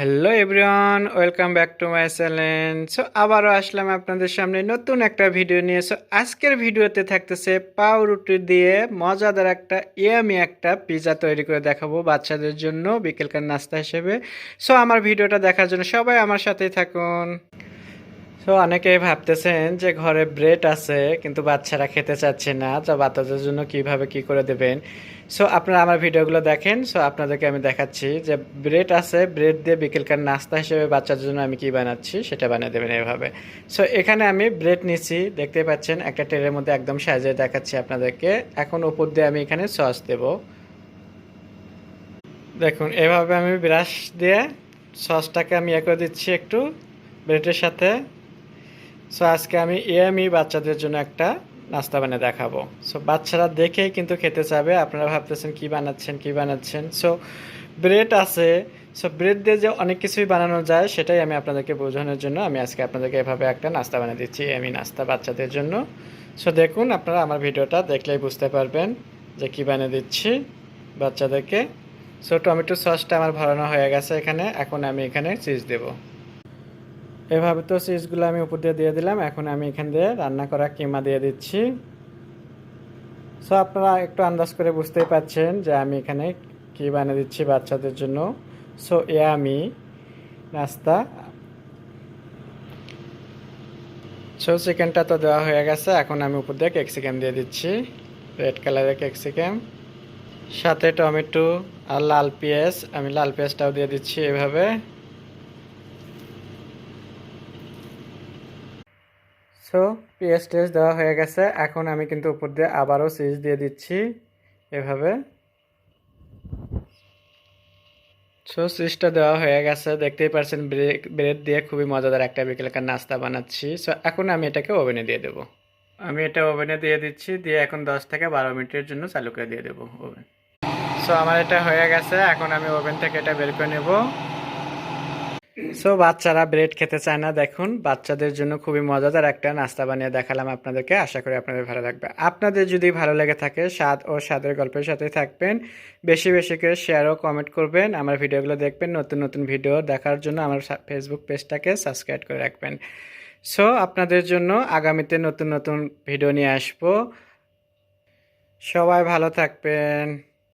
Hello everyone welcome back to my channel so আবারও আসলাম আপনাদের সামনে নতুন একটা ভিডিও নিয়ে। সো আজকের ভিডিওতে থাকতেছে পাউরুটি দিয়ে মজাদার একটা ইয়ামি একটা পিজা তৈরি করে দেখাবো বাচ্চাদের জন্য বিকেলকার নাস্তা হিসেবে। সো আমার ভিডিওটা দেখার জন্য সবাই আমার সাথেই থাকুন। সো অনেকেই ভাবতেছেন যে ঘরে ব্রেড আছে, কিন্তু বাচ্চারা খেতে চাচ্ছে না, তো বাচ্চাদের জন্য কীভাবে কি করে দেবেন? সো আপনারা আমার ভিডিওগুলো দেখেন। সো আপনাদেরকে আমি দেখাচ্ছি যে ব্রেড আছে, ব্রেড দিয়ে বিকেলকার নাস্তা হিসেবে বাচ্চাদের জন্য আমি কি বানাচ্ছি, সেটা বানিয়ে দেবেন এভাবে। সো এখানে আমি ব্রেড নিছি দেখতে পাচ্ছেন, একটা ট্রের মধ্যে একদম সাজিয়ে দেখাচ্ছি আপনাদেরকে। এখন উপর দিয়ে আমি এখানে সস দেব। দেখুন, এভাবে আমি ব্রাশ দিয়ে সসটাকে আমি ইয়ে করে দিচ্ছি একটু ব্রেডের সাথে। সো আজকে আমি এএমই বাচ্চাদের জন্য একটা নাস্তা বানিয়ে দেখাবো। সো বাচ্চারা দেখেই কিন্তু খেতে চাবে, আপনারা ভাবতেছেন কি বানাচ্ছেন কি বানাচ্ছেন। সো ব্রেড আছে। সো ব্রেড দিয়ে যে অনেক কিছুই বানানো যায়, সেটাই আমি আপনাদেরকে বোঝানোর জন্য আমি আজকে আপনাদেরকে এভাবে একটা নাস্তা বানিয়ে দিচ্ছি আমি নাস্তা বাচ্চাদের জন্য। সো দেখুন, আপনারা আমার ভিডিওটা দেখলেই বুঝতে পারবেন যে কি বানিয়ে দিচ্ছি বাচ্চাদেরকে। সো টমেটো সসটা আমার ভরানো হয়ে গেছে এখানে। এখন আমি এখানে চিজ দেবো। এভাবে তো চিজগুলো আমি উপর দিয়ে দিয়ে দিলাম, এখন আমি এখান দিয়ে রান্না করা কিমা দিয়ে দিচ্ছি। সো আপনারা একটু আন্দাজ করে বুঝতেই পাচ্ছেন যে আমি এখানে কি বানিয়ে দিচ্ছি বাচ্চাদের জন্য। সো এ আমি নাস্তা। সো চিকেনটা তো দেওয়া হয়ে গেছে, এখন আমি উপর দিয়ে ক্যাপসিকাম দিয়ে দিচ্ছি। রেড কালারের ক্যাপসিকাম সাথে টমেটো আর লাল পেঁয়াজ, আমি লাল পেঁয়াজটাও দিয়ে দিচ্ছি এভাবে। সো পেঁয়াজ টেস্ট দেওয়া হয়ে গেছে। এখন আমি কিন্তু উপর দিয়ে আবারও সুইচ দিয়ে দিচ্ছি এভাবে। সো সুইচটা দেওয়া হয়ে গেছে। দেখতেই পারছেন ব্রেড দিয়ে খুবই মজাদার একটা বিকেলকার নাস্তা বানাচ্ছি। সো এখন আমি এটাকে ওভেনে দিয়ে দেবো। আমি এটা ওভেনে দিয়ে দিচ্ছি, দিয়ে এখন দশ থেকে বারো মিনিটের জন্য চালু করে দিয়ে দেবো ওভেন। সো আমার এটা হয়ে গেছে। এখন আমি ওভেন থেকে এটা বের করে নেব। সো বাচ্চারা ব্রেড খেতে চায় না, দেখুন, বাচ্চাদের জন্য খুবই মজাদার একটা নাস্তা বানিয়ে দেখালাম আপনাদেরকে। আশা করি আপনাদের ভালো লাগবে। আপনাদের যদি ভালো লেগে থাকে, স্বাদ ও স্বাদের গল্পের সাথে থাকবেন। বেশি বেশি করে শেয়ার ও কমেন্ট করবেন। আমার ভিডিওগুলো দেখবেন, নতুন নতুন ভিডিও দেখার জন্য আমার ফেসবুক পেজটাকে সাবস্ক্রাইব করে রাখবেন। সো আপনাদের জন্য আগামীতে নতুন নতুন ভিডিও নিয়ে আসব। সবাই ভালো থাকবেন।